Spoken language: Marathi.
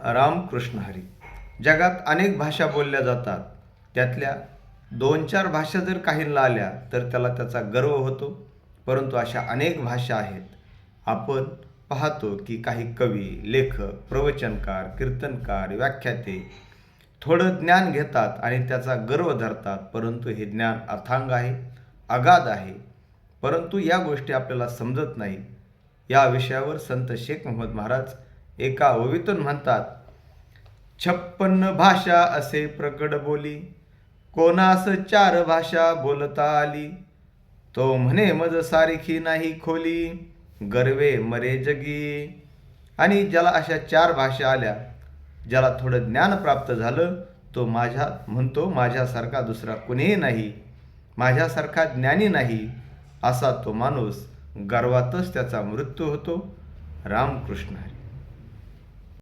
रामकृष्ण हरी. जगात अनेक भाषा बोलल्या जातात. त्यातल्या दोन चार भाषा जर काहींना आल्या तर त्याला त्याचा गर्व होतो. परंतु अशा अनेक भाषा आहेत. आपण पाहतो की काही कवी लेखक प्रवचनकार कीर्तनकार व्याख्याते थोडं ज्ञान घेतात आणि त्याचा गर्व धरतात. परंतु हे ज्ञान अथांग आहे अगाध आहे. परंतु या गोष्टी आपल्याला समजत नाही. या विषयावर संत शेख मोहम्मद महाराज एका ओवीतून म्हणतात छप्पन्न भाषा असे प्रकट बोली कोणास चार भाषा बोलता आली? तो म्हणे मज सारखी नाही खोली गर्वे मरे जगी. आणि ज्याला अशा चार भाषा आल्या ज्याला थोडं ज्ञान प्राप्त झालं तो माझ्या म्हणतो माझ्यासारखा दुसरा कुणीही नाही माझ्यासारखा ज्ञानी नाही असा तो माणूस गर्वातच त्याचा मृत्यू होतो. रामकृष्ण हरी.